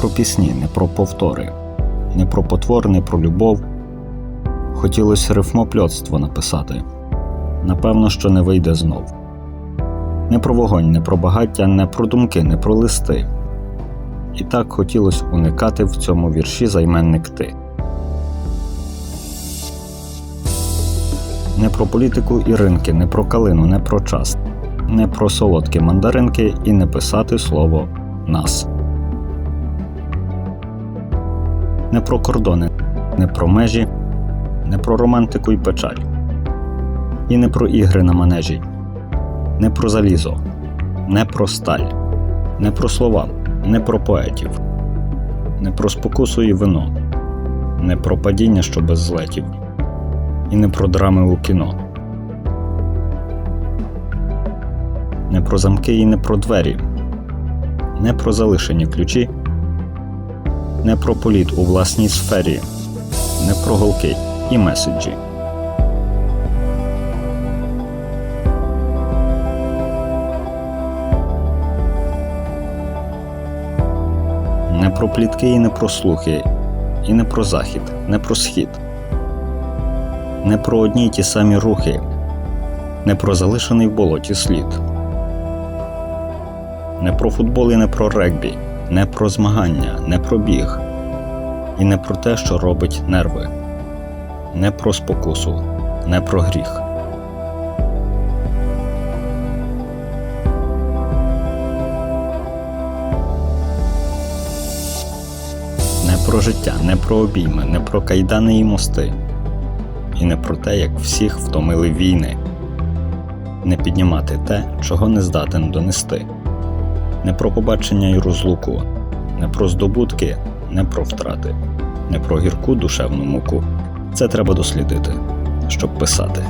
про пісні, не про повтори, не про потвор, не про любов. Хотілося рифмопльотство написати. Напевно, що не вийде знов. Не про вогонь, не про багаття, не про думки, не про листи. І так хотілося уникати в цьому вірші займенник ти. Не про політику і ринки, не про калину, не про час, не про солодкі мандаринки і не писати слово нас. Не про кордони, не про межі, не про романтику і печаль. І не про ігри на манежі, не про залізо, не про сталь, не про слова, не про поетів, не про спокусу і вино, не про падіння, що без злетів, і не про драми у кіно. Не про замки і не про двері, не про залишені ключі, не про політ у власній сфері, не про голки і меседжі. Не про плітки і не про слухи, і не про захід, не про схід, не про одні й ті самі рухи, не про залишений в болоті слід, не про футбол і не про регбі, не про змагання, не про біг, і не про те, що робить нерви, не про спокусу, не про гріх. Не про життя, не про обійми, не про кайдани і мости, і не про те, як всіх втомили війни, не піднімати те, чого не здатен донести, не про побачення і розлуку, не про здобутки, не про втрати, не про гірку душевну муку. Це треба дослідити, щоб писати.